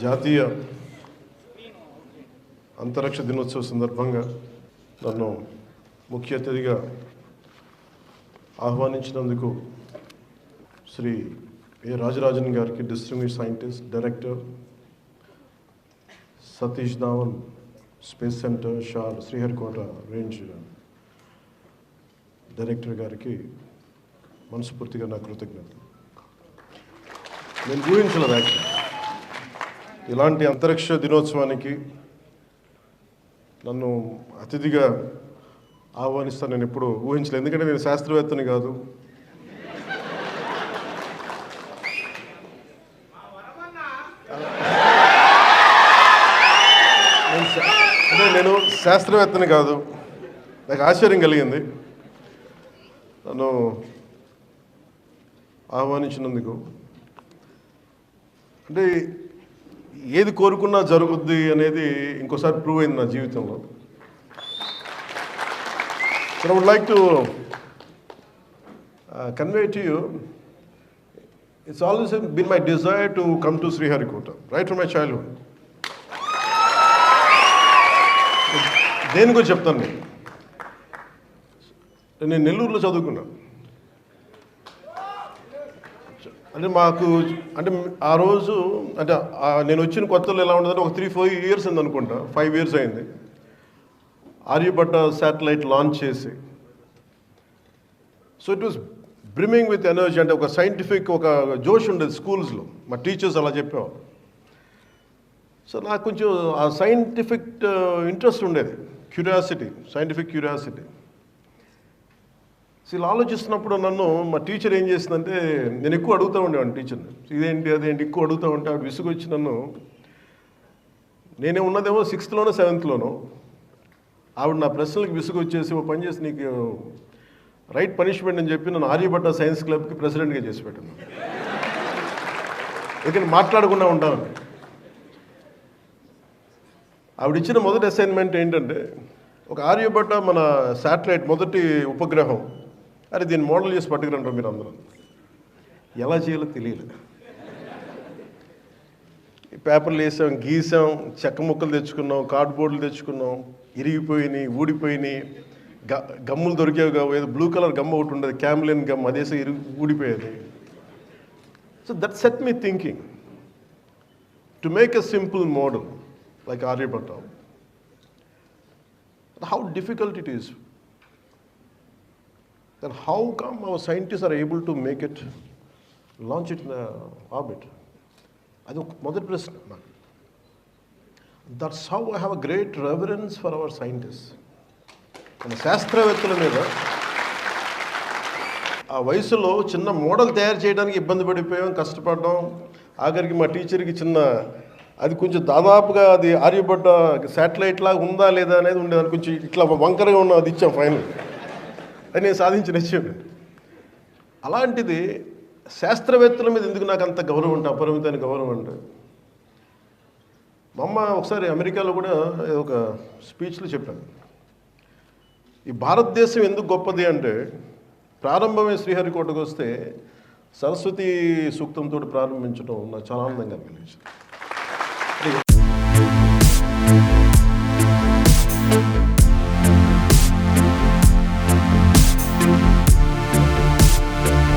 జాతీయ అంతరిక్ష దినోత్సవ సందర్భంగా నన్ను ముఖ్య అతిథిగా ఆహ్వానించినందుకు శ్రీ ఏ రాజరాజన్ గారికి distinguished scientist director Satish Dhawan space centre SHAR Sriharikota range director గారికి మనస్ఫూర్తిగా నా కృతజ్ఞతలు. నేను ఊహించలేదు యాక్చువల్ ఇలాంటి అంతరిక్ష దినోత్సవానికి నన్ను అతిథిగా ఆహ్వానిస్తాను. నేను ఎప్పుడు ఊహించలేదు. ఎందుకంటే నేను శాస్త్రవేత్తని కాదు. నేను అంటే నేను శాస్త్రవేత్తని కాదు. నాకు ఆశ్చర్యం కలిగింది. నన్ను ఆహ్వానించినందుకు. అంటే ఏది కోరుకున్నా జరుగుద్ది అనేది ఇంకోసారి ప్రూవ్ అయింది నా జీవితంలో. So would like to convey to you it's always been my desire to come to Sriharikota right from my childhood దేని గురించి చెప్తాను నేను? నేను నెల్లూరులో చదువుకున్నాను అంటే మాకు అంటే ఆ రోజు అంటే నేను వచ్చిన కొత్తలో ఎలా ఉండదంటే ఒక త్రీ ఫోర్ ఇయర్స్ ఉంది అనుకుంటా. ఫైవ్ ఇయర్స్ అయింది. ఆర్యభట్ట శాటిలైట్ లాంచ్ చేసి. So it was brimming with energy అంటే ఒక సైంటిఫిక్ ఒక జోష్ ఉండేది స్కూల్స్లో మా టీచర్స్ అలా చెప్పేవారు సో నాకు కొంచెం ఆ సైంటిఫిక్ ఇంట్రెస్ట్ uh, ఉండేది. క్యూరియాసిటీ సైంటిఫిక్ క్యూరియాసిటీ సో ఇలా ఆలోచిస్తున్నప్పుడు నన్ను మా టీచర్ ఏం చేసిందంటే నేను ఎక్కువ అడుగుతూ ఉండేవాడిని టీచర్ని ఇదేంటి అదేంటి? ఎక్కువ అడుగుతూ ఉంటే ఆవిడ విసుగొచ్చి నన్ను నేనే ఉన్నదేమో సిక్స్త్లోనో సెవెంత్లోనో ఆవిడ నా ప్రశ్నలకు విసుగొచ్చేసి ఓ పని చేసి నీకు రైట్ పనిష్మెంట్ అని చెప్పి నన్ను ఆర్యభట్ట సైన్స్ క్లబ్కి ప్రెసిడెంట్గా చేసి పెట్టాను. ఎందుకంటే మాట్లాడకుండా ఉంటాను. ఆవిడ ఇచ్చిన మొదటి అసైన్మెంట్ ఏంటంటే ఒక ఆర్యభట్ట మన శాటిలైట్ మొదటి ఉపగ్రహం. అరే దీన్ని మోడల్ చేసి పట్టుకురండి మీరు అందరూ ఎలా చేయాలో తెలియలేదు పేపర్లు వేసాం గీసాం చెక్క ముక్కలు తెచ్చుకున్నాం కార్డ్బోర్డులు తెచ్చుకున్నాం ఇరిగిపోయినాయి ఊడిపోయినాయి గ గమ్ములు దొరికేవి కావు ఏదో బ్లూ కలర్ గమ్ ఒకటి ఉండేది క్యామ్లిన్ గమ్ అదేసే ఇరిగి ఊడిపోయేది so that set me thinking to make a simple model like Aryabhatta. How difficult it is. Then how come our scientists are able to make it, launch it in the orbit? అది ఒక మొదటి ప్రశ్న. నాకు that's how I have a great reverence for our scientist మన శాస్త్రవేత్తల మీద ఆ వయసులో చిన్న మోడల్ తయారు చేయడానికి ఇబ్బంది పడిపోయాం కష్టపడ్డాం. ఆఖరికి మా టీచర్కి చిన్న అది కొంచెం దాదాపుగా అది ఆర్యభట్ట శాటిలైట్ లాగా ఉందా లేదా అనేది ఉండేది. అది కొంచెం ఇట్లా వంకరగా ఉన్న అది ఇచ్చాం ఫైనల్. అది నేను సాధించిన విషయం అలాంటిది శాస్త్రవేత్తల మీద ఎందుకు నాకు అంత గౌరవం అంటే అపరిమితమైన గౌరవం అంటే? మా అమ్మ ఒకసారి అమెరికాలో కూడా ఒక స్పీచ్లో చెప్పాను. ఈ భారతదేశం ఎందుకు గొప్పది అంటే ప్రారంభమే శ్రీహరికోటకు వస్తే సరస్వతి సూక్తంతో ప్రారంభించడం నాకు చాలా ఆనందంగా అనిపించింది.